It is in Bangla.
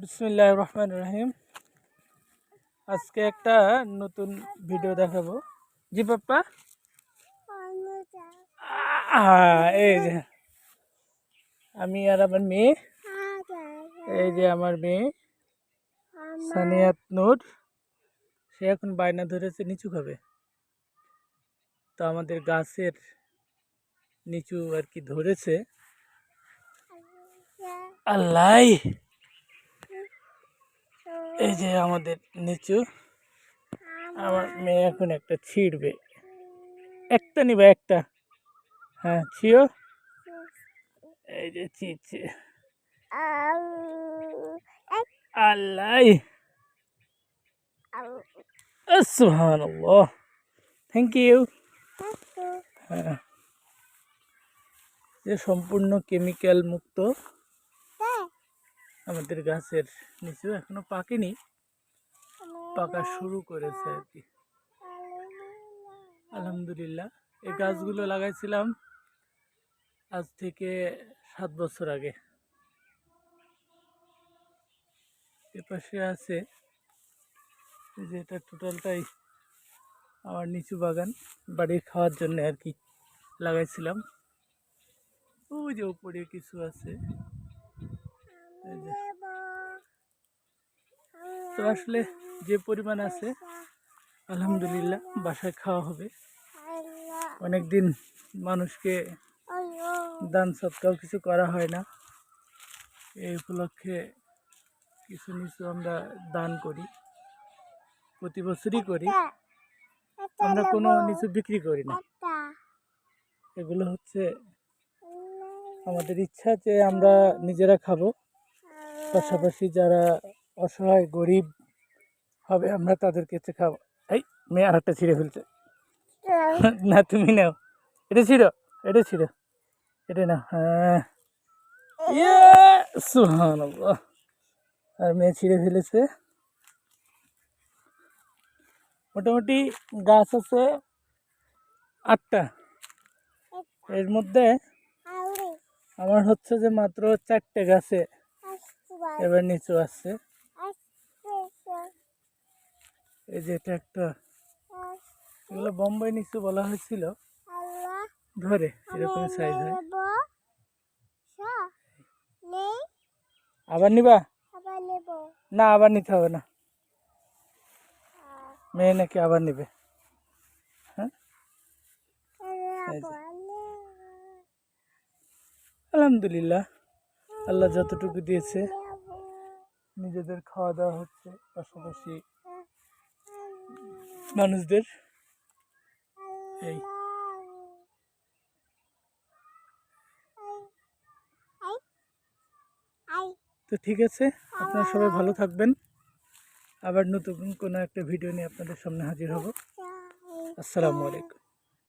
বিসমুল্লাহ রহমান রহিম। আজকে একটা নতুন ভিডিও দেখাবো। জি পাপ্পা? এই যে। আমি আর আমার মেয়ে। এই যে আমার মেয়ে সানিয়াত নূর। সে এখন বায়না ধরেছে নিচু খাবে। তো আমাদের গাছের নিচু আর কি ধরেছে। আল্লাহ। এই যে আমাদের নিচু, আমার মেয়ে এখন একটা ছিঁড়বে। একটা নিবে, একটা। হ্যাঁ ছিও এই যে ছিঁড়ছে। আল্লাহ। থ্যাংক ইউ হ্যাঁ। যে সম্পূর্ণ কেমিক্যাল মুক্ত। আমাদের গাছের নিচু এখনও পাকেনি। পাকা শুরু করেছে আর কি। আলহামদুলিল্লাহ, এই গাছগুলো লাগাইছিলাম আজ থেকে সাত বছর আগে। এপাশে আছে যে এটা টোটালটাই আমার নিচু বাগান, বাড়ির খাওয়ার জন্য আর কি লাগাইছিলাম। ওই যে উপরে কিছু আছে। তো আসলে যে পরিমাণ আছে আলহামদুলিল্লাহ বাসায় খাওয়া হবে। অনেক দিন মানুষকে দান সৎকাও কিছু করা হয় না। এই উপলক্ষে কিছু নিচু আমরা দান করি। প্রতি বছরই করি। আমরা কোনো নিচু বিক্রি করি না। এগুলো হচ্ছে আমাদের ইচ্ছা যে আমরা নিজেরা খাব। পাশাপাশি যারা অসহায় গরিব হবে আমরা তাদেরকে হচ্ছে খাব এই মেয়ে আর একটা ছিঁড়ে ফেলছে। না তুমি নাও। এটা ছিঁড়ো এটা ছিঁড়ো। এটা না হ্যাঁ। সুবহানাল্লাহ। আর মেয়ে ছিঁড়ে ফেলেছে। মোটামুটি গাছ আছে আটটা। এর মধ্যে আমার হচ্ছে যে মাত্র চারটে গাছে এবার নিচু আসছে এই যে এটা একটা। এগুলো বোম্বাই নিচু বলা হয়েছিল। ধরে, এরকম সাইজ হয় আবার নিবা? না, আবার নিতে হবে না। মেয়ে নাকি আবার নিবে। হ্যাঁ। আলহামদুলিল্লাহ, আল্লাহ যতটুকু দিয়েছে। নিজেদের খাওয়া দাওয়া হচ্ছে, পাশাপাশি মানুষদের এই তো ঠিক আছে, আপনারা সবাই ভালো থাকবেন। আবার নতুন কোনো একটা ভিডিও নিয়ে আপনাদের সামনে হাজির হব। আসসালামু আলাইকুম।